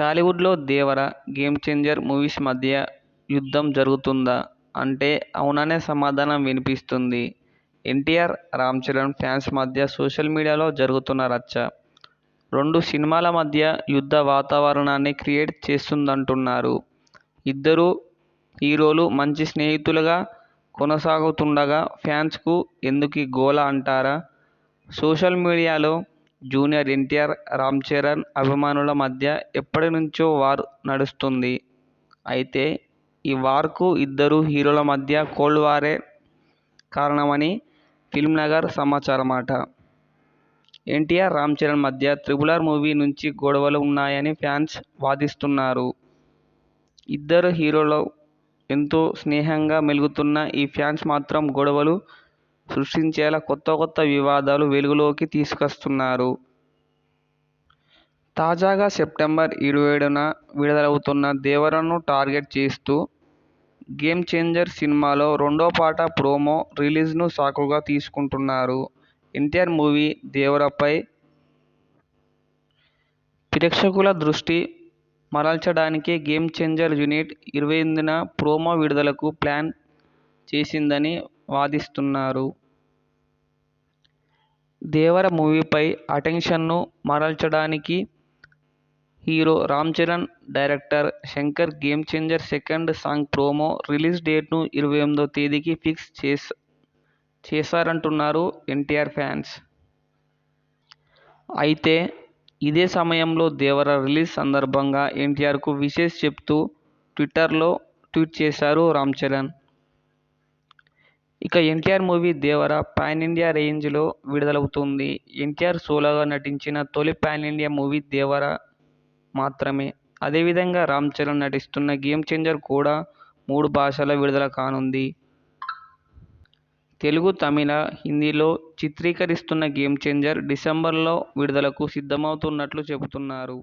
టాలీవుడ్లో దేవర, game changer movies మధ్య యుద్ధం జరుగుతుందా అంటే అవుననే సమాధానం వినిపిస్తుంది. ఎన్టీఆర్, రామ్ చరణ్ ఫ్యాన్స్ మధ్య సోషల్ మీడియాలో జరుగుతున్న రచ్చ, రెండు సినిమాల మధ్య యుద్ధ వాతావరణాన్ని క్రియేట్ చేస్తుందంటున్నారు. ఇద్దరు హీరోలు మంచి స్నేహితులుగా కొనసాగుతుండగా ఫ్యాన్స్కు ఎందుకు గోల అంటారా? సోషల్ మీడియాలో జూనియర్ ఎన్టీఆర్, రామ్ చరణ్ అభిమానుల మధ్య ఎప్పటి నుంచో వార్ నడుస్తుంది అయితే ఈ వార్కు ఇద్దరు హీరోల మధ్య కోల్డ్ వారే కారణమని ఫిల్మ్నగర్ మాట ఎన్టీఆర్, రామ్ చరణ్ మధ్య 'త్రిబుల్ఆర్' మూవీ నుంచి గొడవలు ఉన్నాయని ఫ్యాన్స్ వాదిస్తున్నారు. ఇద్దరు హీరోలు ఎంతో స్నేహంగా మెలుగుతున్న ఈ ఫ్యాన్స్ మాత్రం గొడవలు సృష్టించేలా కొత్త కొత్త వివాదాలు వెలుగులోకి తీసుకొస్తున్నారు. తాజాగా సెప్టెంబర్ ఇరవై ఏడున విడుదలవుతున్న 'దేవర'ను టార్గెట్ చేస్తూ 'గేమ్ చేంజర్' సినిమాలో రెండో పాట ప్రోమో రిలీజ్ను సాకుగా తీసుకుంటున్నారు. ఎన్టీఆర్ మూవీ 'దేవర'పై ప్రేక్షకుల దృష్టి మరల్చడానికి గేమ్ చేంజర్ యూనిట్ ఇరవై ఎనిమిదిన ప్రోమో విడుదలకు ప్లాన్ చేసిందని వాదిస్తున్నారు. 'దేవర' మూవీపై అటెన్షన్ను మరల్చడానికి hero Ram Charan, director Shankar 'game changer' second song promo release డేట్ను ఇరవై ఎనిమిదో తేదీకి ఫిక్స్ చేస్ చేశారంటున్నారు ఎన్టీఆర్ ఫ్యాన్స్. అయితే ఇదే సమయంలో 'దేవర' రిలీజ్ సందర్భంగా ఎన్టీఆర్కు విషెస్ చెప్తూ ట్విట్టర్లో ట్వీట్ చేశారు రామ్ చరణ్. ఇక NTR movie 'Devara' pan India రేంజ్లో విడుదలవుతుంది ఎన్టీఆర్ సోలోగా నటించిన తొలి పాన్ ఇండియా మూవీ 'దేవర' మాత్రమే. అదేవిధంగా రామ్ చరణ్ నటిస్తున్న 'గేమ్ చేంజర్' కూడా మూడు భాషల విడుదల కానుంది. తెలుగు, తమిళ, హిందీలో చిత్రీకరిస్తున్న 'గేమ్ చేంజర్' డిసెంబర్లో విడుదలకు సిద్ధమవుతున్నట్లు చెబుతున్నారు.